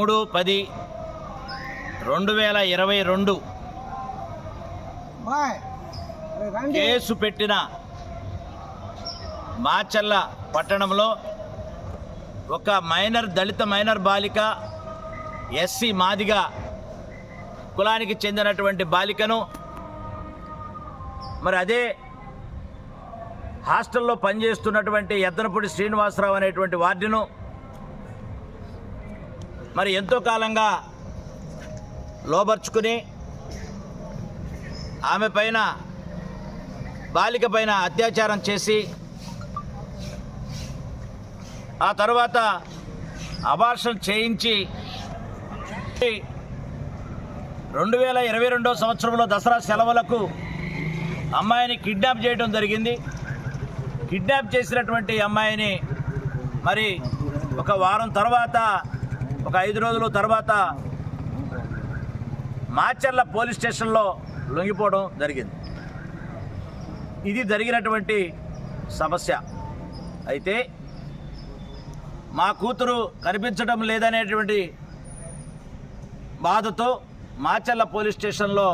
మూడు పది రెండు వేల ఇరవై రెండు. కేసు పెట్టిన మాచల్ల పట్టణంలో ఒక మైనర్ దళిత మైనర్ బాలిక ఎస్సీ మాదిగ కులానికి చెందినటువంటి బాలికను మరి అదే హాస్టల్లో పనిచేస్తున్నటువంటి ఎద్దనపూడి శ్రీనివాసరావు అనేటువంటి వార్డును మరి ఎంతో కాలంగా లోబర్చుకుని ఆమె పైన బాలిక పైన అత్యాచారం చేసి ఆ తర్వాత అబార్షన్ చేయించి రెండు వేల ఇరవై రెండో సంవత్సరంలో దసరా సెలవులకు అమ్మాయిని కిడ్నాప్ చేయడం జరిగింది. కిడ్నాప్ చేసినటువంటి అమ్మాయిని మరి ఒక వారం తర్వాత ఒక ఐదు రోజుల తర్వాత మాచర్ల పోలీస్ స్టేషన్లో లొంగిపోవడం జరిగింది. ఇది జరిగినటువంటి సమస్య. అయితే మా కూతురు కనిపించడం లేదనేటువంటి బాధతో మాచర్ల పోలీస్ స్టేషన్లో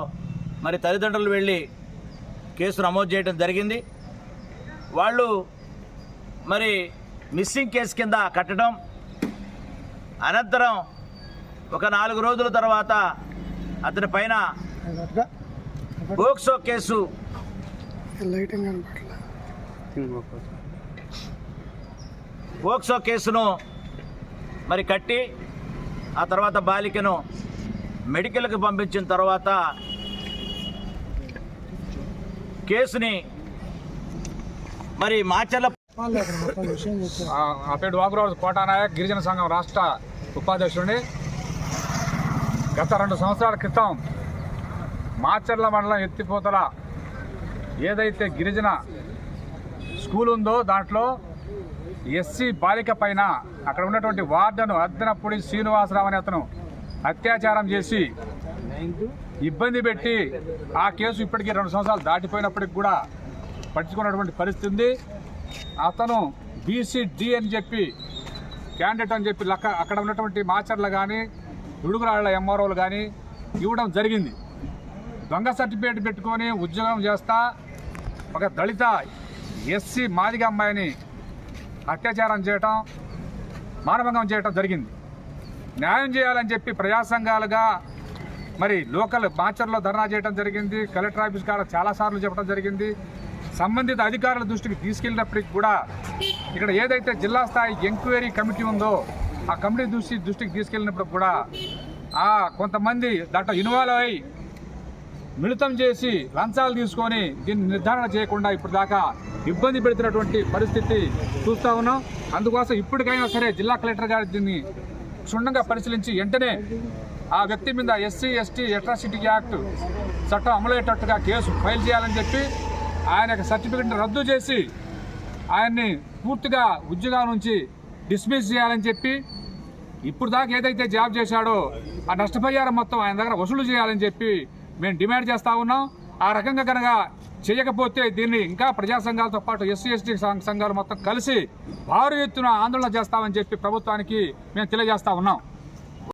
మరి తల్లిదండ్రులు వెళ్ళి కేసు నమోదు చేయడం జరిగింది. వాళ్ళు మరి మిస్సింగ్ కేసు కింద కట్టడం అనంతరం ఒక నాలుగు రోజుల తర్వాత అతని పైన పోక్సో కేసు. పోక్సో కేసును మరి కట్టి ఆ తర్వాత బాలికను మెడికల్కి పంపించిన తర్వాత కేసుని మరి మాచర్ల వాళ్ళు పేరు వాకురాజు కోటానాయక్ గిరిజన సంఘం రాష్ట్ర ఉపాధ్యక్షుడిని. గత రెండు సంవత్సరాల క్రితం మాచర్ల మండలం ఎత్తిపోతల ఏదైతే గిరిజన స్కూల్ ఉందో దాంట్లో ఎస్సీ బాలిక పైన అక్కడ ఉన్నటువంటి వార్డను అద్దనపూడి శ్రీనివాసరావు అనే అతను అత్యాచారం చేసి ఇబ్బంది పెట్టి ఆ కేసు ఇప్పటికీ రెండు సంవత్సరాలు దాటిపోయినప్పటికి కూడా పట్టించుకున్నటువంటి పరిస్థితి ఉంది. అతను బీసీడి అని చెప్పి క్యాండిడేట్ అని చెప్పి లక్క అక్కడ ఉన్నటువంటి మాచర్లు కానీ ఉడుగురాళ్ళ ఎంఆర్ఓలు కానీ ఇవ్వడం జరిగింది. దొంగ సర్టిఫికేట్ పెట్టుకొని ఉద్యోగం చేస్తా ఒక దళిత ఎస్సీ మాదిగ అమ్మాయిని అత్యాచారం చేయటం మానభంగం చేయటం జరిగింది. న్యాయం చేయాలని చెప్పి ప్రజాసంఘాలుగా మరి లోకల్ మాచర్లో ధర్నా చేయడం జరిగింది. కలెక్టర్ ఆఫీస్ కాడ చాలాసార్లు చెప్పడం జరిగింది. సంబంధిత అధికారుల దృష్టికి తీసుకెళ్ళినప్పటికి కూడా ఇక్కడ ఏదైతే జిల్లా స్థాయి ఎంక్వైరీ కమిటీ ఉందో ఆ కమిటీ దృష్టి దృష్టికి తీసుకెళ్ళినప్పుడు కూడా ఆ కొంతమంది దాంట్లో ఇన్వాల్వ్ అయి మిళితం చేసి లంచాలు తీసుకొని దీన్ని నిర్ధారణ చేయకుండా ఇప్పుడు దాకా ఇబ్బంది పెడుతున్నటువంటి పరిస్థితి చూస్తూ ఉన్నాం. అందుకోసం ఇప్పటికైనా సరే జిల్లా కలెక్టర్ గారు దీన్ని క్షుణ్ణంగా పరిశీలించి వెంటనే ఆ వ్యక్తి మీద ఎస్సీ ఎస్టీ అట్రాసిటీ యాక్ట్ చట్టం అమలయ్యేటట్టుగా కేసు ఫైల్ చేయాలని చెప్పి ఆయన యొక్క సర్టిఫికెట్ని రద్దు చేసి ఆయన్ని పూర్తిగా ఉద్యోగాల నుంచి డిస్మిస్ చేయాలని చెప్పి ఇప్పుడు దాకా ఏదైతే జాబ్ చేశాడో ఆ నష్టపరిహారం మొత్తం ఆయన దగ్గర వసూలు చేయాలని చెప్పి మేము డిమాండ్ చేస్తూ ఉన్నాం. ఆ రకంగా కనుక చేయకపోతే దీన్ని ఇంకా ప్రజా సంఘాలతో పాటు ఎస్సీ ఎస్టీ సంఘాలు మొత్తం కలిసి భారీ ఎత్తున ఆందోళన చేస్తామని చెప్పి ప్రభుత్వానికి మేము తెలియజేస్తా ఉన్నాం.